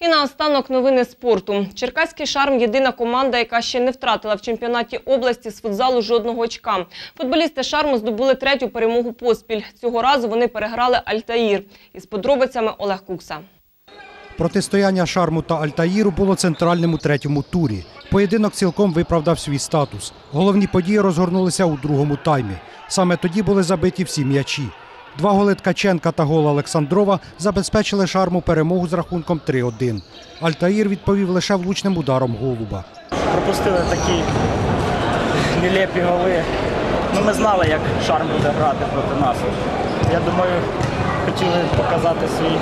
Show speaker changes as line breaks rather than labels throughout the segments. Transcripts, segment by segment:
І наостанок новини спорту. Черкаський шарм єдина команда, яка ще не втратила в чемпіонаті області з футзалу жодного очка. Футболісти шарму здобули третю перемогу поспіль. Цього разу вони переграли Альтаїр. Із подробицями Олег Кукса.
Протистояння Шарму та Альтаїру було центральним у третьому турі. Поєдинок цілком виправдав свій статус. Головні події розгорнулися у другому таймі. Саме тоді були забиті всі м'ячі. Два голи Ткаченка та гол Олександрова забезпечили Шарму перемогу з рахунком 3-1. Альтаїр відповів лише влучним ударом голуба.
пропустили такі нелепі голи. Ну, ми знали, як шарм буде грати проти нас. Я думаю, хотіли показати свій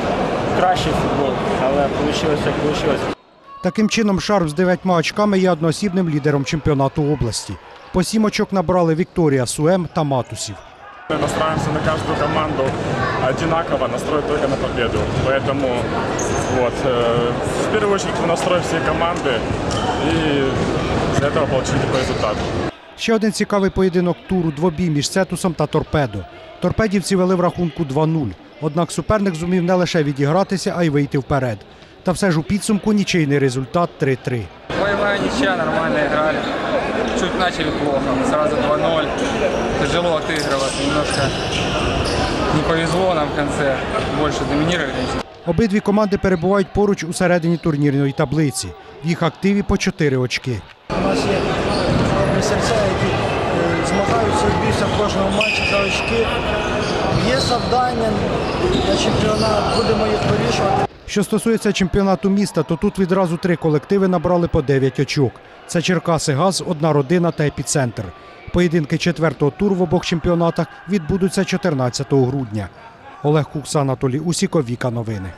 кращий футбол, але вийшло як вийшло.
Таким чином, Шарм з дев'ятьма очками є одноосібним лідером чемпіонату області. По сім очок набрали Вікторія Суем та Матусів.
Мы настраиваемся на каждую команду одинаково, настроить только на победу. Поэтому вот, э, в первую очередь мы настроим все команды и из-за этого получили такой результат.
Ще один цікавий поєдинок туру двобій між Цетусом та Торпедо. Торпедівці вели в рахунку 2-0. Однак суперник зумів не лише відігратися, а й вийти вперед. Та все ж у підсумку нічийний результат 3-3.
Боевая ничья, нормально играли. Чуть начали плохо, сразу 2-0. Тяжело отыгрываться, немножко не повезло нам в конце. Больше доминировали.
Обидві команди перебувають поруч у середині турнірної таблиці. В їх активі по 4 очки.
У нас є серця, які е, змагаються і б'ються в кожному матчі за очки. Є завдання на чемпіонат, будемо їх вирішувати.
Що стосується чемпіонату міста, то тут відразу три колективи набрали по 9 очок. Це Черкаси Газ, одна родина та епіцентр. Поєдинки четвертого туру в обох чемпіонатах відбудуться 14 грудня. Олег Кукса, Анатолій Усіков, Віка Новини.